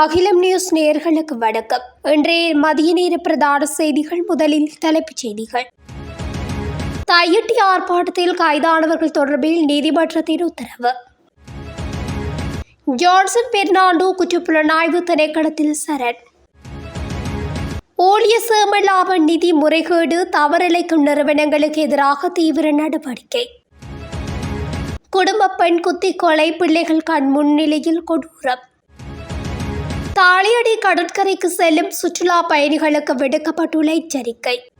அகிலம் நியூஸ் நேர்களுக்கு வணக்கம். இன்றைய மதிய நேர பிரதான செய்திகள் முதலில் தலைப்புச் செய்திகள். தையிட்டி ஆர்ப்பாட்டத்தில் கைதானவர்கள் தொடர்பில் நீதிமன்றத்தின் உத்தரவு. ஜான்சன் பெர்னாண்டோ குற்றப்புலனாய்வு திணைக்களத்தில் சரண். ஊழிய சேம லாப நிதி முறைகேடு தவறிழைக்கும் நிறுவனங்களுக்கு எதிராக தீவிர நடவடிக்கை. குடும்ப பெண் குத்தி கொலை பிள்ளைகள் கண் முன்னிலையில் கொடூரம். தாளியடி கடற்கரைக்கு செல்லும் சுற்றுலா பயணிகளுக்கு விடுக்கப்பட்டுள்ள எச்சரிக்கை.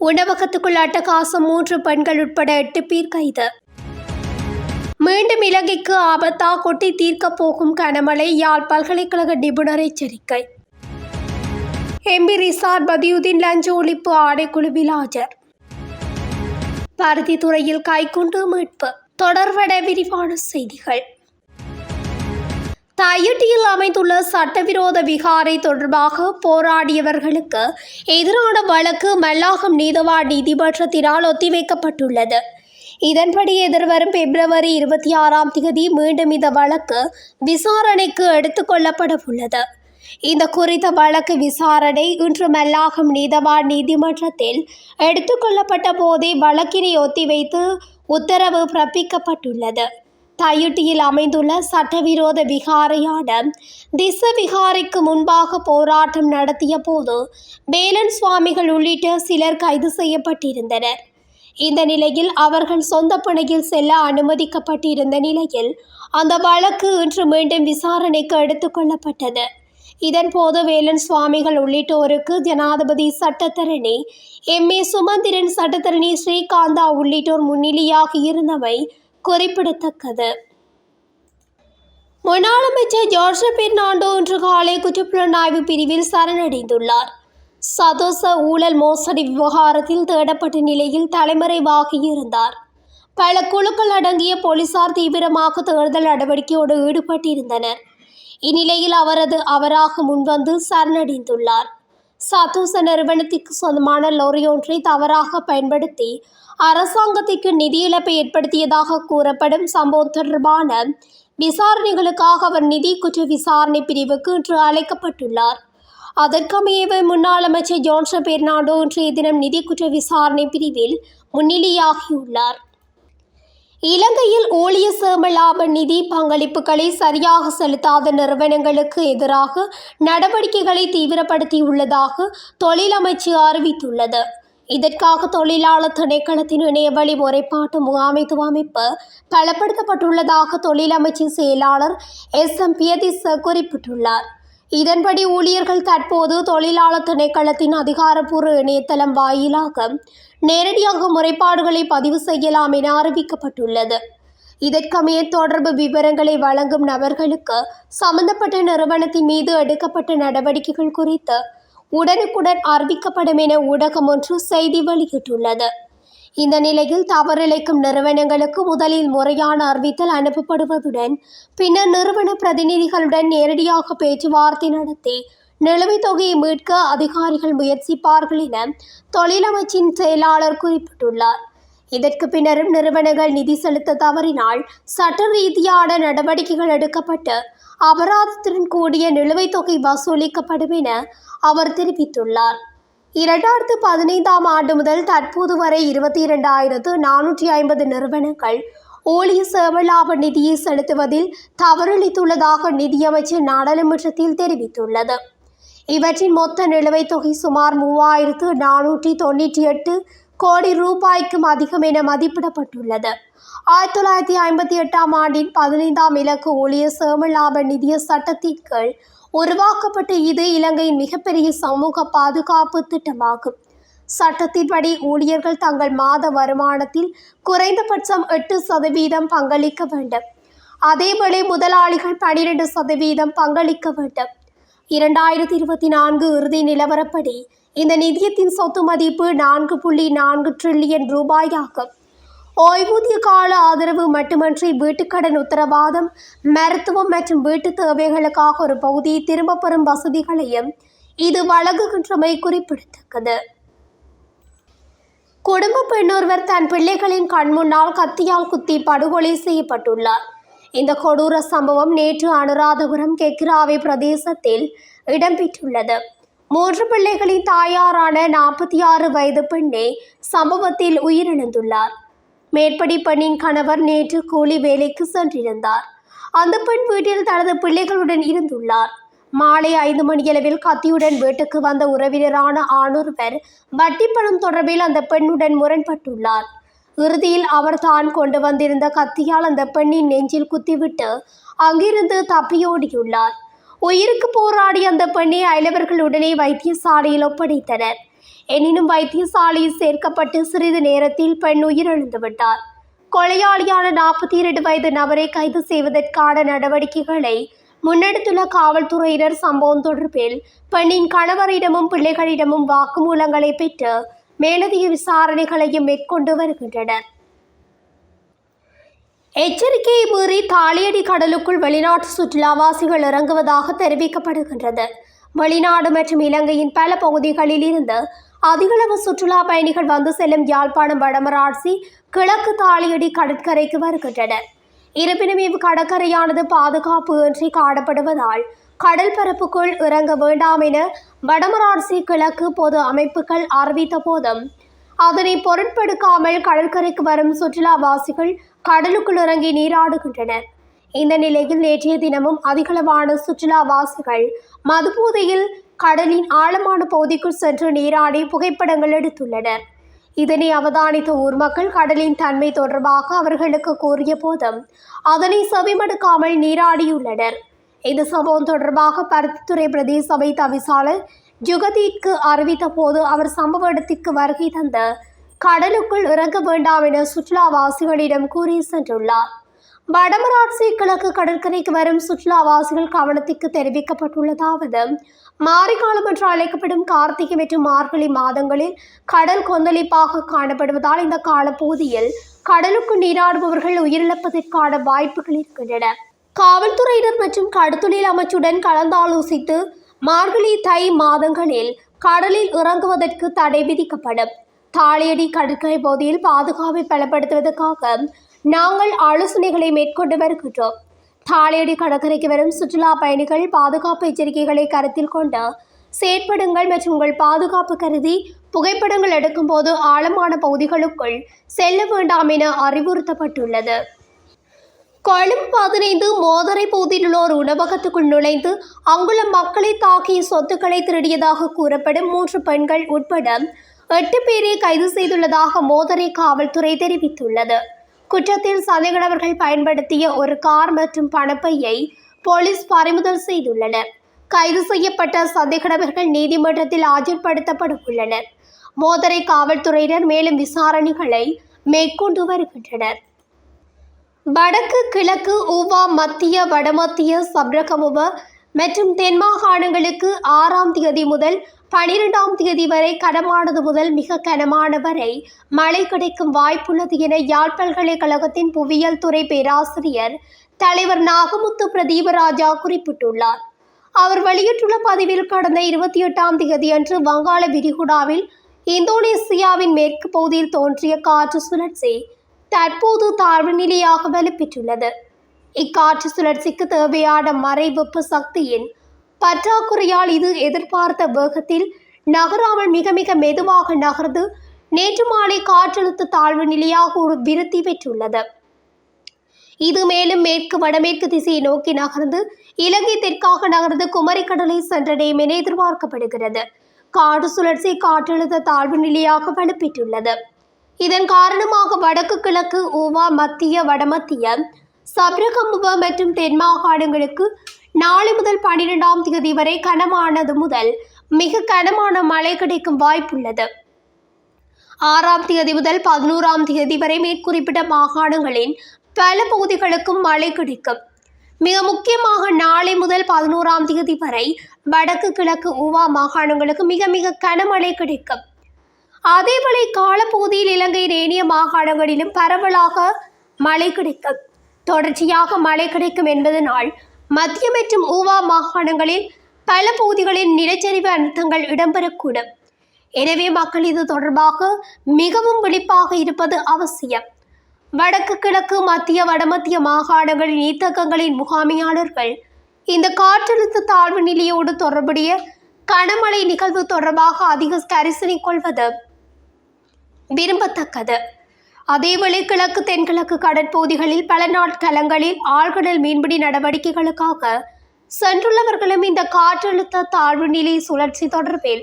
உணவகத்துக்குள் அட்டகாசம் மூன்று பெண்கள் உட்பட எட்டு பேர் கைது. மீண்டும் இலங்கைக்கு ஆபத்தா கொட்டி தீர்க்கப் போகும் கனமழை யாழ் பல்கலைக்கழக நிபுணர் எச்சரிக்கை. எம்பி ரிசார்ட் பதியுதீன் லஞ்ச ஒழிப்பு ஆடைக்குழுவில் ஆஜர். பருத்தித்துறையில் கைக்குண்டு மீட்பு. தொடர்வட விரிவான செய்திகள். தையிட்டியில் அமைந்துள்ள சட்டவிரோத விகாரை தொடர்பாக போராடியவர்களுக்கு எதிரான வழக்கு மல்லாகம் நீதவான் நீதிமன்றத்தினால் ஒத்திவைக்கப்பட்டுள்ளது. இதன்படி எதிர்வரும் பிப்ரவரி இருபத்தி ஆறாம் தேதி மீண்டும் இந்த வழக்கு விசாரணைக்கு எடுத்துக்கொள்ளப்பட உள்ளது இந்த குறித்த வழக்கு விசாரணை இன்று மல்லாகம் நீதவான் நீதிமன்றத்தில் எடுத்துக்கொள்ளப்பட்ட போதே வழக்கினை ஒத்திவைத்து உத்தரவு பிறப்பிக்கப்பட்டுள்ளது. டயுட்டியில் அமைந்துள்ள சட்டவிரோத விகாரையான திச விகாரைக்கு முன்பாக போராட்டம் நடத்திய போது வேலன் சுவாமிகள் உள்ளிட்ட சிலர் கைது செய்யப்பட்டிருந்தனர். இந்த நிலையில் அவர்கள் சொந்த பணியில் செல்ல அனுமதிக்கப்பட்டிருந்த நிலையில் அந்த வழக்கு இன்று மீண்டும் விசாரணைக்கு எடுத்துக்கொள்ளப்பட்டது இதன்போது வேலன் சுவாமிகள் உள்ளிட்டோருக்கு ஜனாதிபதி சட்டத்தரணி எம் ஏ சுமந்திரன் சட்டத்தரணி ஸ்ரீகாந்தா உள்ளிட்டோர் முன்னிலையாக இருந்தவை குறிப்பிடத்தக்கது. முன்னாள் அமைச்சர் ஜார்ஜ் பெர்னாண்டோ இன்று காலை குற்றப்புலனாய்வு பிரிவில் சரணடைந்துள்ளார். சதோச ஊழல் மோசடி விவகாரத்தில் தேடப்பட்ட நிலையில் தலைமறைவாகி இருந்தார் பல குழுக்கள் அடங்கிய போலீசார் தீவிரமாக தேர்தல் நடவடிக்கையோடு ஈடுபட்டிருந்தனர். இந்நிலையில் அவரது அவராக முன்வந்து சரணடைந்துள்ளார். சதோச நிறுவனத்திற்கு சொந்தமான லொரி ஒன்றை தவறாக பயன்படுத்தி அரசாங்கத்திற்கு நிதி இழப்பை ஏற்படுத்தியதாக கூறப்படும் சம்பவம் தொடர்பான விசாரணைகளுக்காக அவர் நிதி குற்ற விசாரணை பிரிவுக்கு இன்று அழைக்கப்பட்டுள்ளார். அதற்கமையவே முன்னாள் அமைச்சர் ஜான்சன் பெர்னாண்டோ இன்றைய தினம் நிதி குற்ற விசாரணை பிரிவில் முன்னிலையாகியுள்ளார். இலங்கையில் ஊழிய சேம லாப நிதி பங்களிப்புகளை சரியாக செலுத்தாத நிறுவனங்களுக்கு எதிராக நடவடிக்கைகளை தீவிரப்படுத்தியுள்ளதாக தொழிலமைச்சு அறிவித்துள்ளது. இதற்காக தொழிலாளர் திணைக்களத்தின் இணையவழி முறைப்பாட்டு முகாமைத்துவ அமைப்பு பலப்படுத்தப்பட்டுள்ளதாக தொழிலமைச்சின் செயலாளர் எஸ். எம். பியதிச குறிப்பிட்டுள்ளார். இதன்படி ஊழியர்கள் தற்போது தொழிலாளர் திணைக்களத்தின் அதிகாரப்பூர்வ இணையதளம் வாயிலாக நேரடியாக முறைப்பாடுகளை பதிவு செய்யலாம் என அறிவிக்கப்பட்டுள்ளது. இதற்கமைய தொடர்பு விவரங்களை வழங்கும் நபர்களுக்கு சம்பந்தப்பட்ட நிறுவனத்தின் மீது எடுக்கப்பட்ட நடவடிக்கைகள் குறித்து உடனுக்குடன் அறிவிக்கப்படும் என ஊடகம் ஒன்று செய்தி வெளியிட்டுள்ளது. இந்த நிலையில் தவறிழைக்கும் நிறுவனங்களுக்கு முதலில் முறையான அறிவித்தல் அனுப்பப்படுவதுடன் பின்னர் நிறுவன பிரதிநிதிகளுடன் நேரடியாக பேச்சுவார்த்தை நடத்தி நிலுவைத் தொகையை மீட்க அதிகாரிகள் முயற்சிப்பார்கள் என தொழிலமைச்சின் செயலாளர் குறிப்பிட்டுள்ளார். இதற்கு பின்னரும் நிறுவனங்கள் நிதி செலுத்த தவறினால் சட்ட ரீதியான நடவடிக்கைகள் எடுக்கப்பட்டு அபராதத்துடன் கூடிய நிலுவைத் தொகை வசூலிக்கப்படும் என அவர் தெரிவித்துள்ளார். இரண்டாயிரத்து பதினைந்தாம் ஆண்டு முதல் தற்போது வரை இருபத்தி இரண்டாயிரத்து நானூற்றி ஐம்பது நிறுவனங்கள் ஊழிய சேவலாப நிதியை செலுத்துவதில் தவறளித்துள்ளதாக நிதியமைச்சர் நாடாளுமன்றத்தில் தெரிவித்துள்ளது. இவற்றின் மொத்த நிலுவைத் தொகை சுமார் மூவாயிரத்து நானூற்றி தொண்ணூற்றி எட்டு கோடி ரூபாய்க்கும் அதிகம் என மதிப்பிடப்பட்டுள்ளது. ஆயிரத்தி தொள்ளாயிரத்தி ஐம்பத்தி எட்டாம் ஆண்டின் பதினைந்தாம் இலக்கு ஊழிய சேமலாப நிதிய சட்டத்தின் கீழ் உருவாக்கப்பட்ட இது இலங்கையின் மிகப்பெரிய சமூக பாதுகாப்பு திட்டமாகும். சட்டத்தின்படி ஊழியர்கள் தங்கள் மாத வருமானத்தில் குறைந்தபட்சம் எட்டு சதவீதம் பங்களிக்க வேண்டும். அதேவேளை முதலாளிகள் பனிரெண்டு சதவீதம் பங்களிக்க வேண்டும். இரண்டாயிரத்தி இருபத்தி நான்கு இறுதி நிலவரப்படி இந்த நிதியத்தின் சொத்து மதிப்பு நான்கு புள்ளி நான்கு ட்ரில்லியன் ரூபாயாகும் ஓய்வூதிய கால ஆதரவு மட்டுமன்றி வீட்டுக்கடன் உத்தரவாதம் மருத்துவம் மற்றும் வீட்டு தேவைகளுக்காக ஒரு பகுதியை திரும்பப் பெறும் வசதிகளையும் இது வழங்குகின்றமை குறிப்பிடத்தக்கது. குடும்ப பெண்ணொருவர் தன் பிள்ளைகளின் கண்முன்னால் கத்தியால் குத்தி படுகொலை செய்யப்பட்டுள்ளார். இந்த கொடூர சம்பவம் நேற்று அனுராதபுரம் கெக்ராவை பிரதேசத்தில் இடம்பெற்றுள்ளது. மூன்று பிள்ளைகளின் தாயாரான நாற்பத்தி ஆறு வயது பெண்ணே சம்பவத்தில் உயிரிழந்துள்ளார். மேற்படி பெண்ணின் கணவர் நேற்று கூலி வேலைக்கு சென்றிருந்தார். அந்த பெண் வீட்டில் தனது பிள்ளைகளுடன் இருந்துள்ளார். மாலை ஐந்து மணியளவில் கத்தியுடன் வீட்டுக்கு வந்த உறவினரான ஆணொருவர் வட்டி பணம் தொடர்பில் அந்த பெண்ணுடன் முரண்பட்டுள்ளார். இறுதியில் அவர் தான் கொண்டு வந்திருந்த கத்தியால் அந்த பெண்ணின் நெஞ்சில் குத்திவிட்டு அங்கிருந்து தப்பியோடியுள்ளார். உயிருக்கு போராடி அந்த பெண்ணை அயலவர்கள் உடனே வைத்தியசாலையில் ஒப்படைத்தனர். எனினும் வைத்தியசாலையில் சேர்க்கப்பட்டு சிறிது நேரத்தில் பெண் உயிரிழந்துவிட்டார் கொலையாளியான நாற்பத்தி இரண்டு வயது நபரை கைது செய்வதற்கான நடவடிக்கைகளை முன்னெடுத்துள்ள காவல்துறையினர் சம்பவம் தொடர்பில் பெண்ணின் கணவரிடமும் பிள்ளைகளிடமும் வாக்குமூலங்களை பெற்று மேலதிக விசாரணைகளையும் மேற்கொண்டு வருகின்றனர். எச்சரிக்கையை மீறி தாலியடி கடலுக்குள் வெளிநாட்டு சுற்றுலாவாசிகள் இறங்குவதாக தெரிவிக்கப்படுகின்றது. வெளிநாடு மற்றும் இலங்கையின் பல பகுதிகளில் இருந்து அதிகளவு சுற்றுலா பயணிகள் வந்து செல்லும் யாழ்ப்பாணம் வடமராட்சி கிழக்கு தாலியடி கடற்கரைக்கு வருகின்றனர். இருப்பினும் இவ் கடற்கரையானது பாதுகாப்பு இன்றி காணப்படுவதால் கடல் பரப்புக்குள் இறங்க வேண்டாம் என வடமராட்சி கிழக்கு பொது அமைப்புகள் அறிவித்த போதும் அதனை பொருட்படுத்தாமல் கடற்கரைக்கு வரும் சுற்றுலாவாசிகள் கடலுக்குள் இறங்கி நீராடுகின்றனர். இந்த நிலையில் நேற்றைய தினமும் அதிகளவான சுற்றுலாவாசிகள் மதுபோதையில் கடலின் ஆழமான பகுதிக்குள் சென்று நீராடி புகைப்படங்கள் எடுத்துள்ளனர். இதனை அவதானித்த ஊர் மக்கள் கடலின் தன்மை தொடர்பாக அவர்களுக்கு கூறிய போதும் அதனை செவிமடுக்காமல் நீராடியுள்ளனர். இந்த சம்பவம் தொடர்பாக பருத்தித்துறை பிரதேச சபை தவிசாளர் ஜுகதிக்கு அறிவித்த போது அவர் சம்பவ இடத்திற்கு வருகை தந்த கடலுக்குள் இறங்க வேண்டாம் என சுற்றுலாவாசிகளிடம் கூறி சென்றுள்ளார். வடமராட்சி கிழக்கு கடற்கரைக்கு வரும் சுற்றுலாவாசிகள் கவனத்திற்கு தெரிவிக்கப்பட்டுள்ளதாவது மாரிக்காலம் என்று அழைக்கப்படும் கார்த்திகை மற்றும் மார்கழி மாதங்களில் கடல் கொந்தளிப்பாக காணப்படுவதால் இந்த காலப்பகுதியில் கடலுக்கு நீராடுபவர்கள் உயிரிழப்பதற்கான வாய்ப்புகள் இருக்கின்றன. காவல்துறையினர் மற்றும் கடத்தொழில் அமைச்சுடன் கலந்தாலோசித்து மார்கழி தை மாதங்களில் கடலில் இறங்குவதற்கு தடை விதிக்கப்படும். தாளியடி கடற்கரை பகுதியில் பாதுகாப்பை பலப்படுத்துவதற்காக நாங்கள் ஆலோசனைகளை மேற்கொண்டு வருகின்றோம். தாளியடி கடற்கரைக்கு வரும் சுற்றுலா பயணிகள் பாதுகாப்பு எச்சரிக்கைகளை கருத்தில் கொண்டு செயற்படுங்கள் மற்றும் உங்கள் பாதுகாப்பு கருதி புகைப்படங்கள் எடுக்கும்போது ஆழமான பகுதிகளுக்குள் செல்ல வேண்டாம் என அறிவுறுத்தப்பட்டுள்ளது. கொழும்பு பதினைந்து மோதரை பகுதியில் ஒரு உணவகத்துக்குள் நுழைந்து அங்குள்ள மக்களை தாக்கிய சொத்துக்களை திருடியதாக கூறப்படும் மூன்று பெண்கள் உட்பட எட்டு பேரை கைது செய்துள்ளதாக மோதரை காவல்துறை தெரிவித்துள்ளது. குற்றத்தில் சந்தேகநபர்கள் பயன்படுத்திய ஒரு கார் மற்றும் பணப்பையை போலீஸ் பறிமுதல் செய்துள்ளனர். கைது செய்யப்பட்ட சந்தேகநபர்கள் நீதிமன்றத்தில் ஆஜர்படுத்தப்பட உள்ளனர் மோதரை காவல்துறையினர் மேலும் விசாரணைகளை மேற்கொண்டு வருகின்றனர். வடக்கு கிழக்கு ஊவா மத்திய வடமத்திய சப்ரகமுவ மற்றும் தென் மாகாணங்களுக்கு ஆறாம் தேதி முதல் பனிரெண்டாம் தேதி வரை கனமானது முதல் மிக கனமான வரை மழை கிடைக்கும் வாய்ப்புள்ளது என யாழ் பல்கலைக்கழகத்தின் புவியியல் துறை பேராசிரியர் தலைவர் நாகமுத்து பிரதீபராஜா குறிப்பிட்டுள்ளார். அவர் வெளியிட்டுள்ள பதிவில் கடந்த இருபத்தி எட்டாம் தேதி அன்று வங்காள விரிகுடாவில் இந்தோனேசியாவின் மேற்கு பகுதியில் தோன்றிய காற்று சுழற்சி தற்போது தாழ்வு நிலையாக வலுப்பெற்றுள்ளது. இக்காற்று சுழற்சிக்கு தேவையான மறை வெப்ப சக்தியின் பற்றாக்குறையால் இது எதிர்பார்த்த வேகத்தில் நகராமல் மிக மிக மெதுவாக நகர்ந்து நேற்று மாலை காற்றழுத்த தாழ்வு நிலையாக ஒரு விருத்தி பெற்றுள்ளது. இது மேலும் மேற்கு வடமேற்கு திசையை நோக்கி நகர்ந்து இலங்கை தெற்காக நகர்ந்து குமரிக்கடலை சென்றடையும் என எதிர்பார்க்கப்படுகிறது. காடு சுழற்சி காற்றழுத்த தாழ்வு நிலையாக வலுப்பெற்றுள்ளது. இதன் காரணமாக வடக்கு கிழக்கு ஊவா மத்திய வடமத்திய சப்ரகமுவ மற்றும் தென் மாகாணங்களுக்கு நாளை முதல் பன்னிரெண்டாம் தேதி வரை கனமானது முதல் மிக கனமான மழை கிடைக்கும் வாய்ப்புள்ளது. ஆறாம் தேதி முதல் பதினோராம் தேதி வரை மேற்குறிப்பிட்ட மாகாணங்களின் பல பகுதிகளுக்கும் மழை கிடைக்கும். மிக முக்கியமாக நாளை முதல் பதினோராம் தேதி வரை வடக்கு கிழக்கு ஊவா மாகாணங்களுக்கு மிக மிக கனமழை கிடைக்கும். அதேவேளை காலப்பகுதியில் இலங்கையின் ஏனைய மாகாணங்களிலும் பரவலாக மழை கிடைக்கும் தொடர்ச்சியாக மழை கிடைக்கும் என்பதனால் மத்திய மற்றும் ஊவா மாகாணங்களில் பல பகுதிகளில் நிலச்சரிவு அழுத்தங்கள் இடம்பெறக்கூடும். எனவே மக்கள் இது தொடர்பாக மிகவும் விழிப்பாக இருப்பது அவசியம். வடக்கு கிழக்கு மத்திய வடமத்திய மாகாணங்களின் நீத்தகங்களின் முகாமையாளர்கள் இந்த காற்றழுத்த தாழ்வு நிலையோடு தொடர்புடைய கனமழை நிகழ்வு தொடர்பாக அதிக கரிசனை கொள்வது விரும்பத்தக்கது. அதேவேளை கிழக்கு தென்கிழக்கு கடற்பகுதிகளில் பல நாட்களங்களில் ஆழ்கடல் மீன்பிடி நடவடிக்கைகளுக்காக சென்றுள்ளவர்களும் இந்த காற்றழுத்த தாழ்வு நிலை சுழற்சி தொடர்பில்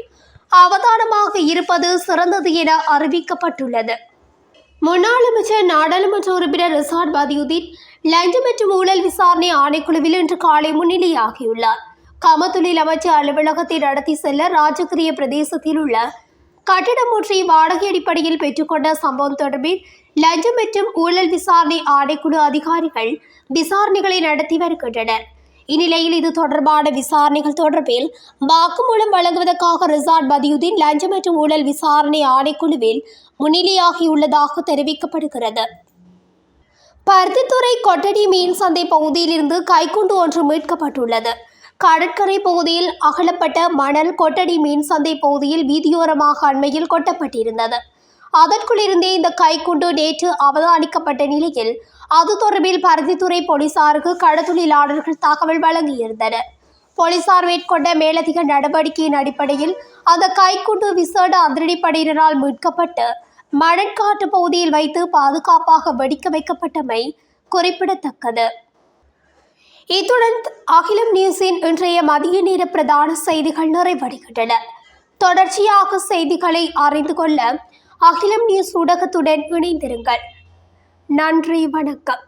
அவதானமாக இருப்பது சிறந்தது என அறிவிக்கப்பட்டுள்ளது. முன்னாள் அமைச்சர் நாடாளுமன்ற உறுப்பினர் ரிசார்ட் பதியுதீன் லஞ்சம் மற்றும் ஊழல் விசாரணை ஆணைக்குழுவில் இன்று காலை முன்னிலையாகியுள்ளார். கமத்தொழில் அமைச்சர் அலுவலகத்தை நடத்தி செல்ல ராஜகிரிய பிரதேசத்தில் உள்ள கட்டிடம் ஒன்றை வாடகை அடிப்படையில் பெற்றுக்கொண்ட சம்பவம் தொடர்பில் லஞ்சம் மற்றும் ஊழல் விசாரணை ஆணைக்குழு அதிகாரிகள் விசாரணைகளை நடத்தி வருகின்றனர் இந்நிலையில் இது தொடர்பான விசாரணைகள் தொடர்பில் வாக்குமூலம் வழங்குவதற்காக ரிசார்ட் பதியுதீன் லஞ்சம் மற்றும் ஊழல் விசாரணை ஆணைக்குழுவில் முன்னிலையாகியுள்ளதாக தெரிவிக்கப்படுகிறது பருத்தித்துறை கொட்டடி மீன் சந்தை பகுதியிலிருந்து கைக்குண்டு ஒன்று மீட்கப்பட்டுள்ளது கடற்கரை பகுதியில் அகலப்பட்ட மணல் கொட்டடி மீன் சந்தை பகுதியில் வீதியோரமாக அண்மையில் கொட்டப்பட்டிருந்தது. அதற்குள்ளிருந்தே இந்த கைக்குண்டு நேற்று அவதானிக்கப்பட்ட நிலையில் அது தொடர்பில் பருத்தித்துறை போலீசாருக்கு கடத்தொழிலாளர்கள் தகவல் வழங்கியிருந்தனர். போலீசார் மேற்கொண்ட மேலதிக நடவடிக்கையின் அடிப்படையில் அந்த கைக்குண்டு விசேட அதிரடிப்படையினரால் மீட்கப்பட்டு மணற்காட்டு பகுதியில் வைத்து பாதுகாப்பாக வெடிக்க வைக்கப்பட்டமை குறிப்பிடத்தக்கது. இத்துடன் அகிலம் நியூஸின் இன்றைய மதிய நேர பிரதான செய்திகள் நிறைவடைகின்றன. தொடர்ச்சியாக செய்திகளை அறிந்து கொள்ள அகிலம் நியூஸ் ஊடகத்துடன் இணைந்திருங்கள். நன்றி வணக்கம்.